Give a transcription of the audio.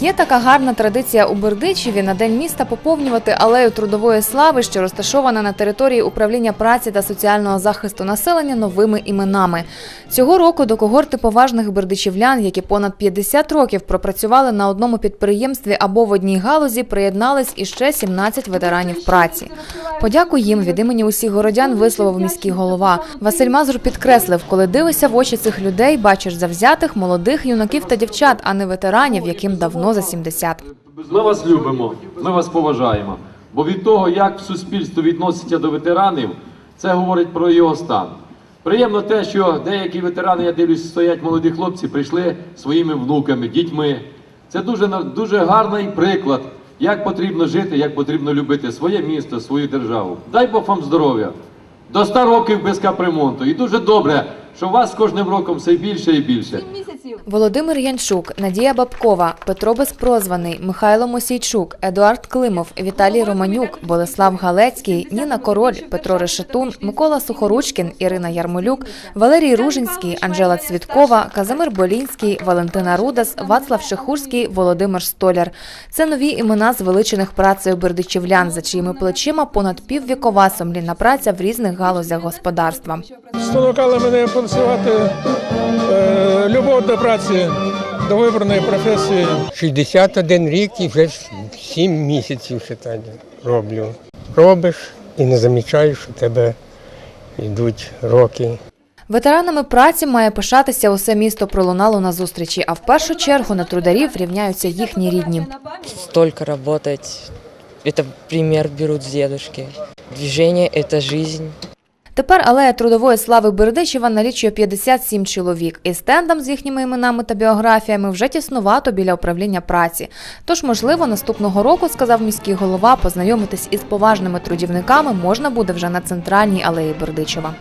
Є така гарна традиція у Бердичеві на день міста поповнювати алею трудової слави, що розташована на території управління праці та соціального захисту населення новими іменами. Цього року до когорти поважних бердичівлян, які понад 50 років пропрацювали на одному підприємстві або в одній галузі, приєднались іще 17 ветеранів праці. Подяку їм від імені усіх городян висловив міський голова. Василь Мазур підкреслив, коли дивишся в очі цих людей, бачиш завзятих молодих юнаків та дівчат, а не ветеранів, яким давно за 70. Ми вас любимо, ми вас поважаємо. Бо від того, як суспільство відноситься до ветеранів, це говорить про його стан. Приємно те, що деякі ветерани, я дивлюсь, стоять молоді хлопці, прийшли своїми внуками, дітьми. Це дуже, дуже гарний приклад, як потрібно жити, як потрібно любити своє місто, свою державу. Дай Бог вам здоров'я. До 100 років без капремонту. І дуже добре, що вас з кожним роком все більше і більше. Володимир Янчук, Надія Бабкова, Петро Безпрозваний, Михайло Мосійчук, Едуард Климов, Віталій Романюк, Болеслав Галецький, Ніна Король, Петро Решетун, Микола Сухоручкін, Ірина Ярмолюк, Валерій Ружинський, Анжела Цвіткова, Казимир Болінський, Валентина Рудас, Вацлав Шехурський, Володимир Столяр. Це нові імена звеличених працею бердичівлян, за чиїми плечима понад піввікова сумлінна праця в різних галузях господарства. Спонукала мене працювати е, любов до праці, до вибраної професії. 61 рік і вже 7 місяців считай, роблю. Робиш і не замічаєш, що тебе йдуть роки. Ветеранами праці має пишатися усе місто пролунало на зустрічі, а в першу чергу на трударів рівняються їхні рідні. столько работать. Это пример берут с дедушки. Движение – это жизнь. Тепер алея трудової слави Бердичева налічує 57 чоловік, і стендам з їхніми іменами та біографіями вже тіснувато біля управління праці. Тож, можливо, наступного року, сказав міський голова, познайомитись із поважними трудівниками можна буде вже на центральній алеї Бердичева.